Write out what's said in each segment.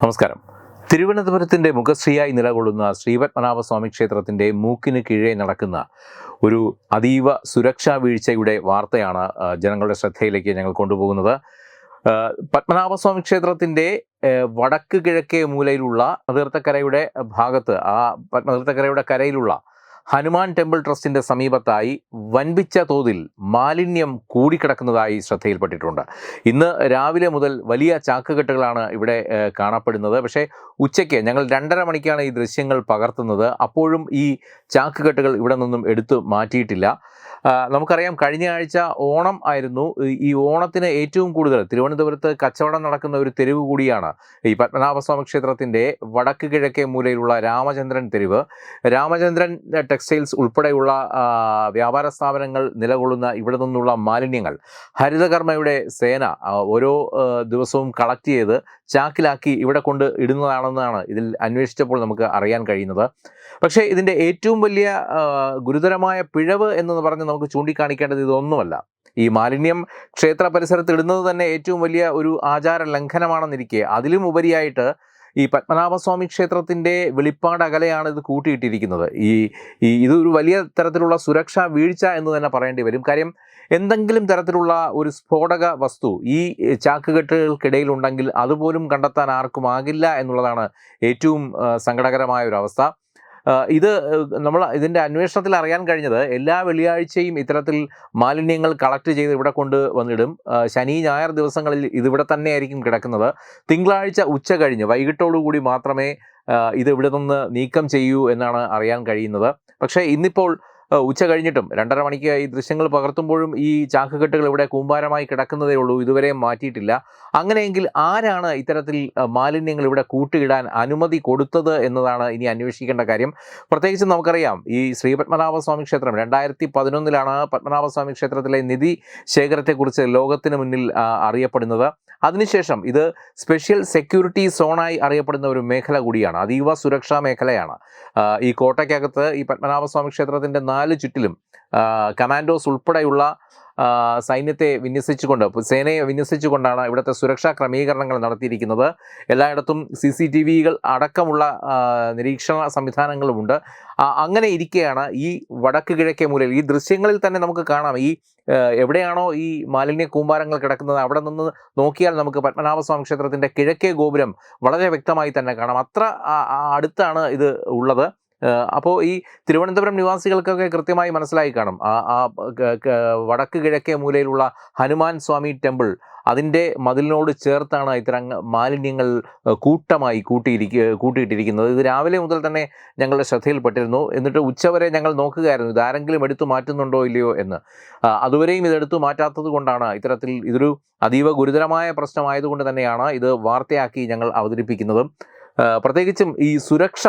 നമസ്കാരം. തിരുവനന്തപുരത്തിന്റെ മുഖശ്രീയായി നിലകൊള്ളുന്ന ശ്രീപത്മനാഭസ്വാമി ക്ഷേത്രത്തിന്റെ മൂക്കിന് കീഴേ നടക്കുന്ന ഒരു അതീവ സുരക്ഷാ വീഴ്ചയുടെ വാർത്തയാണ് ജനങ്ങളുടെ ശ്രദ്ധയിലേക്ക് ഞങ്ങൾ കൊണ്ടുപോകുന്നത്. പത്മനാഭസ്വാമി ക്ഷേത്രത്തിന്റെ വടക്ക് കിഴക്കേ മൂലയിലുള്ള തീർത്ഥക്കരയുടെ ഭാഗത്ത് ആ പത്മതീർത്ഥക്കരയുടെ കരയിലുള്ള ഹനുമാൻ ടെമ്പിൾ ട്രസ്റ്റിന്റെ സമീപത്തായി വൻപിച്ച തോതിൽ മാലിന്യം കൂടിക്കിടക്കുന്നതായി ശ്രദ്ധയിൽപ്പെട്ടിട്ടുണ്ട്. ഇന്ന് രാവിലെ മുതൽ വലിയ ചാക്കുകെട്ടുകളാണ് ഇവിടെ കാണപ്പെടുന്നത്. പക്ഷേ ഉച്ചയ്ക്ക് ഞങ്ങൾ രണ്ടര മണിക്കാണ് ഈ ദൃശ്യങ്ങൾ പകർത്തുന്നത്. അപ്പോഴും ഈ ചാക്കുകെട്ടുകൾ ഇവിടെ നിന്നും എടുത്തു മാറ്റിയിട്ടില്ല. നമുക്കറിയാം കഴിഞ്ഞ ആഴ്ച ഓണം ആയിരുന്നു. ഈ- ഓണത്തിന് ഏറ്റവും കൂടുതൽ തിരുവനന്തപുരത്ത് കച്ചവടം നടക്കുന്ന ഒരു തെരുവ് കൂടിയാണ് ഈ പത്മനാഭസ്വാമി ക്ഷേത്രത്തിന്റെ വടക്ക് കിഴക്കേ മൂലയിലുള്ള രാമചന്ദ്രൻ തെരുവ്. രാമചന്ദ്രൻ ടെക്സ്റ്റൈൽസ് ഉൾപ്പെടെയുള്ള വ്യാപാര സ്ഥാപനങ്ങൾ നിലകൊള്ളുന്ന ഇവിടെ നിന്നുള്ള മാലിന്യങ്ങൾ ഹരിതകർമ്മയുടെ സേന ഓരോ ദിവസവും കളക്ട് ചെയ്ത് ചാക്കിലാക്കി ഇവിടെ കൊണ്ട് ഇടുന്നതാണെന്നാണ് ഇതിൽ അന്വേഷിച്ചപ്പോൾ നമുക്ക് അറിയാൻ കഴിയുന്നത്. പക്ഷേ ഇതിന്റെ ഏറ്റവും വലിയ ഗുരുതരമായ പിഴവ് എന്ന് പറഞ്ഞ് നമുക്ക് ചൂണ്ടിക്കാണിക്കേണ്ടത് ഇതൊന്നുമല്ല. ഈ മാലിന്യം ക്ഷേത്ര പരിസരത്ത് ഇടുന്നത് തന്നെ ഏറ്റവും വലിയ ഒരു ആചാര ലംഘനമാണെന്നിരിക്കെ. അതിലും ഉപരിയായിട്ട് ഈ പത്മനാഭസ്വാമി ക്ഷേത്രത്തിന്റെ വെളിപ്പാട് അകലെയാണ് ഇത് കൂട്ടിയിട്ടിരിക്കുന്നത്. ഈ ഈ ഇതൊരു വലിയ തരത്തിലുള്ള സുരക്ഷാ വീഴ്ച എന്ന് തന്നെ പറയേണ്ടി വരും. കാര്യം എന്തെങ്കിലും തരത്തിലുള്ള ഒരു സ്ഫോടക വസ്തു ഈ ചാക്കുകെട്ടുകൾക്കിടയിൽ ഉണ്ടെങ്കിൽ അതുപോലും കണ്ടെത്താൻ ആർക്കും ആകില്ല എന്നുള്ളതാണ് ഏറ്റവും സങ്കടകരമായ ഒരു അവസ്ഥ. ഇത് നമ്മൾ ഇതിന്റെ അന്വേഷണത്തിൽ അറിയാൻ കഴിഞ്ഞത് എല്ലാ വെള്ളിയാഴ്ചയും ഇത്തരത്തിൽ മാലിന്യങ്ങൾ കളക്ട് ചെയ്ത് ഇവിടെ കൊണ്ട് വന്നിടും. ശനി ഞായർ ദിവസങ്ങളിൽ ഇതിവിടെ തന്നെയായിരിക്കും കിടക്കുന്നത്. തിങ്കളാഴ്ച ഉച്ച കഴിഞ്ഞ് വൈകിട്ടോടുകൂടി മാത്രമേ ഇത് ഇവിടെ നിന്ന് നീക്കം ചെയ്യൂ എന്നാണ് അറിയാൻ കഴിയുന്നത്. പക്ഷേ ഇന്നിപ്പോൾ ഉച്ച കഴിഞ്ഞിട്ടും രണ്ടര മണിക്ക് ഈ ദൃശ്യങ്ങൾ പകർത്തുമ്പോഴും ഈ ചാക്കുകെട്ടുകൾ ഇവിടെ കൂമ്പാരമായി കിടക്കുന്നതേ ഉള്ളൂ. ഇതുവരെയും മാറ്റിയിട്ടില്ല. അങ്ങനെയെങ്കിൽ ആരാണ് ഇത്തരത്തിൽ മാലിന്യങ്ങൾ ഇവിടെ കൂട്ടിയിടാൻ അനുമതി കൊടുത്തത് എന്നതാണ് ഇനി അന്വേഷിക്കേണ്ട കാര്യം. പ്രത്യേകിച്ച് നമുക്കറിയാം ഈ ശ്രീ പത്മനാഭസ്വാമി ക്ഷേത്രം രണ്ടായിരത്തി പതിനൊന്നിലാണ് പത്മനാഭസ്വാമി ക്ഷേത്രത്തിലെ നിധി ശേഖരത്തെക്കുറിച്ച് ലോകത്തിന് മുന്നിൽ അറിയപ്പെടുന്നത്. അതിനുശേഷം ഇത് സ്പെഷ്യൽ സെക്യൂരിറ്റി സോണായി അറിയപ്പെടുന്ന ഒരു മേഖല കൂടിയാണ് അതീവ സുരക്ഷാ മേഖലയാണ്. ഈ കോട്ടയ്ക്കകത്ത് ഈ പത്മനാഭസ്വാമി ക്ഷേത്രത്തിന്റെ നാല് ചുറ്റിലും കമാൻഡോസ് ഉൾപ്പെടെയുള്ള സൈന്യത്തെ വിന്യസിച്ചുകൊണ്ട് സേനയെ വിന്യസിച്ചുകൊണ്ടാണ് ഇവിടുത്തെ സുരക്ഷാ ക്രമീകരണങ്ങൾ നടത്തിയിരിക്കുന്നത്. എല്ലായിടത്തും സി സി ടി വികൾ അടക്കമുള്ള നിരീക്ഷണ സംവിധാനങ്ങളുമുണ്ട്. അങ്ങനെ ഇരിക്കെയാണ് ഈ വടക്ക് കിഴക്കേ മൂലയിൽ. ഈ ദൃശ്യങ്ങളിൽ തന്നെ നമുക്ക് കാണാം. ഈ എവിടെയാണോ ഈ മാലിന്യ കൂമ്പാരങ്ങൾ കിടക്കുന്നത് അവിടെ നിന്ന് നോക്കിയാൽ നമുക്ക് പത്മനാഭസ്വാമി ക്ഷേത്രത്തിന്റെ കിഴക്കേ ഗോപുരം വളരെ വ്യക്തമായി തന്നെ കാണാം. അത്ര അടുത്താണ് ഇത് ഉള്ളത്. അപ്പോൾ ഈ തിരുവനന്തപുരം നിവാസികൾക്കൊക്കെ കൃത്യമായി മനസ്സിലായി കാണും. ആ വടക്ക് കിഴക്കേ മൂലയിലുള്ള ഹനുമാൻ സ്വാമി ടെമ്പിൾ അതിന്റെ മതിലിനോട് ചേർത്താണ് ഇത്തരം മാലിന്യങ്ങൾ കൂട്ടമായി കൂട്ടിയിരിക്കുക കൂട്ടിയിട്ടിരിക്കുന്നത്. ഇത് രാവിലെ മുതൽ തന്നെ ഞങ്ങളുടെ ശ്രദ്ധയിൽപ്പെട്ടിരുന്നു. എന്നിട്ട് ഉച്ചവരെ ഞങ്ങൾ നോക്കുകയായിരുന്നു ഇതാരെങ്കിലും എടുത്തു മാറ്റുന്നുണ്ടോ ഇല്ലയോ എന്ന്. അതുവരെയും ഇതെടുത്തു മാറ്റാത്തത് കൊണ്ടാണ് ഇത്തരത്തിൽ ഇതൊരു അതീവ ഗുരുതരമായ പ്രശ്നമായതുകൊണ്ട് തന്നെയാണ് ഇത് വാർത്തയാക്കി ഞങ്ങൾ അവതരിപ്പിക്കുന്നതും. പ്രത്യേകിച്ചും ഈ സുരക്ഷ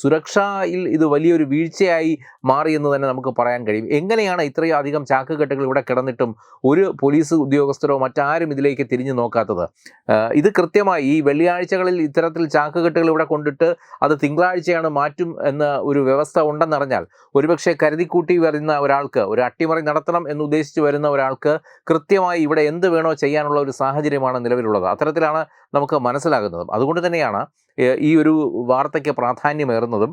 സുരക്ഷയിൽ ഇത് വലിയൊരു വീഴ്ചയായി മാറി എന്ന് തന്നെ നമുക്ക് പറയാൻ കഴിയും. എങ്ങനെയാണ് ഇത്രയും അധികം ചാക്കുകെട്ടുകൾ ഇവിടെ കിടന്നിട്ടും ഒരു പോലീസ് ഉദ്യോഗസ്ഥരോ മറ്റാരും ഇതിലേക്ക് തിരിഞ്ഞു നോക്കാത്തത്? ഇത് കൃത്യമായി ഈ വെള്ളിയാഴ്ചകളിൽ ഇത്തരത്തിൽ ചാക്കുകെട്ടുകൾ ഇവിടെ കൊണ്ടിട്ട് അത് തിങ്കളാഴ്ചയാണ് മാറ്റും എന്ന ഒരു വ്യവസ്ഥ ഉണ്ടെന്നറിഞ്ഞാൽ ഒരുപക്ഷെ കരുതിക്കൂട്ടി വരുന്ന ഒരാൾക്ക് ഒരു അട്ടിമറി നടത്തണം എന്ന് ഉദ്ദേശിച്ച് വരുന്ന ഒരാൾക്ക് കൃത്യമായി ഇവിടെ എന്ത് വേണോ ചെയ്യാനുള്ള ഒരു സാഹചര്യമാണ് നിലവിലുള്ളത്. അത്തരത്തിലാണ് നമുക്ക് മനസ്സിലാകുന്നത്. അതുകൊണ്ട് തന്നെയാണ് ഈ ഒരു വാർത്തയ്ക്ക് പ്രാധാന്യമേറുന്നതും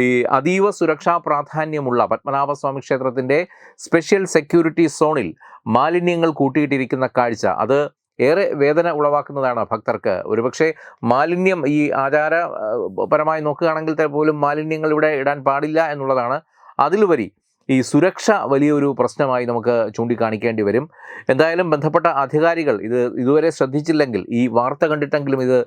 ഈ അതീവ സുരക്ഷാ പ്രാധാന്യമുള്ള പത്മനാഭസ്വാമി ക്ഷേത്രത്തിന്റെ സ്പെഷ്യൽ സെക്യൂരിറ്റി സോണിൽ മാലിന്യങ്ങൾ കൂട്ടിയിട്ടിരിക്കുന്ന കാഴ്ച. അത് ഏറെ വേദന ഉളവാക്കുന്നതാണ് ഭക്തർക്ക്. ഒരുപക്ഷെ മാലിന്യം ഈ ആചാരപരമായി നോക്കുകയാണെങ്കിൽ പോലും മാലിന്യങ്ങൾ ഇവിടെ ഇടാൻ പാടില്ല എന്നുള്ളതാണ് അതിലുപരി ഈ സുരക്ഷ വലിയൊരു പ്രശ്നമായി നമുക്ക് ചൂണ്ടിക്കാണിക്കേണ്ടി വരും. എന്തായാലും ബന്ധപ്പെട്ട അധികാരികൾ ഇത് ഇതുവരെ ശ്രദ്ധിച്ചില്ലെങ്കിൽ ഈ വാർത്ത കണ്ടിട്ടെങ്കിലും ഇത്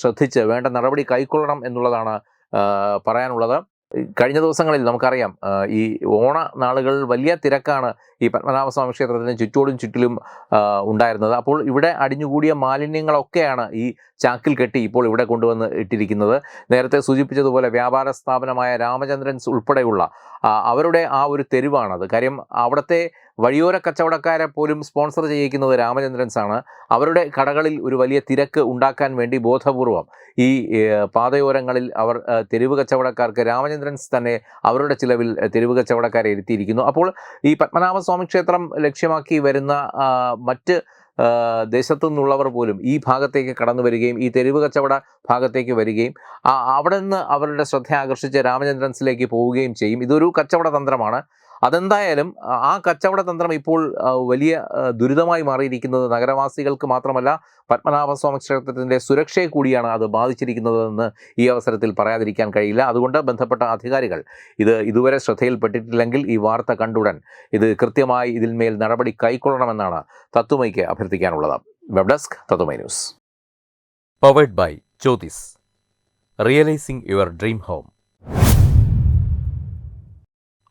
ശ്രദ്ധിച്ച് വേണ്ട നടപടി കൈക്കൊള്ളണം എന്നുള്ളതാണ് പറയാനുള്ളത്. കഴിഞ്ഞ ദിവസങ്ങളിൽ നമുക്കറിയാം ഈ ഓണ നാളുകൾ വലിയ തിരക്കാണ് ഈ പത്മനാഭസ്വാമി ക്ഷേത്രത്തിന് ചുറ്റോടും ചുറ്റിലും ഉണ്ടായിരുന്നത്. അപ്പോൾ ഇവിടെ അടിഞ്ഞുകൂടിയ മാലിന്യങ്ങളൊക്കെയാണ് ഈ ചാക്കിൽ കെട്ടി ഇപ്പോൾ ഇവിടെ കൊണ്ടുവന്ന് ഇട്ടിരിക്കുന്നത്. നേരത്തെ സൂചിപ്പിച്ചതുപോലെ വ്യാപാര സ്ഥാപനമായ രാമചന്ദ്രൻസ് ഉൾപ്പെടെയുള്ള അവരുടെ ആ ഒരു തെരുവാണത്. കാര്യം അവിടുത്തെ വഴിയോര കച്ചവടക്കാരെ പോലും സ്പോൺസർ ചെയ്യിക്കുന്നത് രാമചന്ദ്രൻസാണ്. അവരുടെ കടകളിൽ ഒരു വലിയ തിരക്ക് ഉണ്ടാക്കാൻ വേണ്ടി ബോധപൂർവം ഈ പാതയോരങ്ങളിൽ അവർ തെരുവ് കച്ചവടക്കാർക്ക് രാമചന്ദ്രൻസ് തന്നെ അവരുടെ ചിലവിൽ തെരുവ് കച്ചവടക്കാരെ ഇരുത്തിയിരിക്കുന്നു. അപ്പോൾ ഈ പത്മനാഭസ്വാമി ക്ഷേത്രം ലക്ഷ്യമാക്കി വരുന്ന മറ്റ് ദേശത്തു നിന്നുള്ളവർ പോലും ഈ ഭാഗത്തേക്ക് കടന്നു വരികയും ഈ തെരുവ് കച്ചവട ഭാഗത്തേക്ക് വരികയും അവിടെ നിന്ന് അവരുടെ ശ്രദ്ധ ആകർഷിച്ച് രാമചന്ദ്രൻസിലേക്ക് പോവുകയും ചെയ്യും. ഇതൊരു കച്ചവട തന്ത്രമാണ്. അതെന്തായാലും ആ, കച്ചവട തന്ത്രം ഇപ്പോൾ വലിയ ദുരിതമായി മാറിയിരിക്കുന്നത് നഗരവാസികൾക്ക് മാത്രമല്ല പത്മനാഭസ്വാമി ക്ഷേത്രത്തിന്റെ സുരക്ഷയെ കൂടിയാണ് അത് ബാധിച്ചിരിക്കുന്നതെന്ന് ഈ അവസരത്തിൽ പറയാതിരിക്കാൻ കഴിയില്ല. അതുകൊണ്ട് ബന്ധപ്പെട്ട അധികാരികൾ ഇത് ഇതുവരെ ശ്രദ്ധയിൽപ്പെട്ടിട്ടില്ലെങ്കിൽ ഈ വാർത്ത കണ്ടുടൻ. ഇത് കൃത്യമായി ഇതിന്മേൽ നടപടി കൈക്കൊള്ളണമെന്നാണ് തത്വമയ്ക്ക് അഭ്യർത്ഥിക്കാനുള്ളത്. Web desk Tatwamayi news. Powered by Jyothis realising your dream home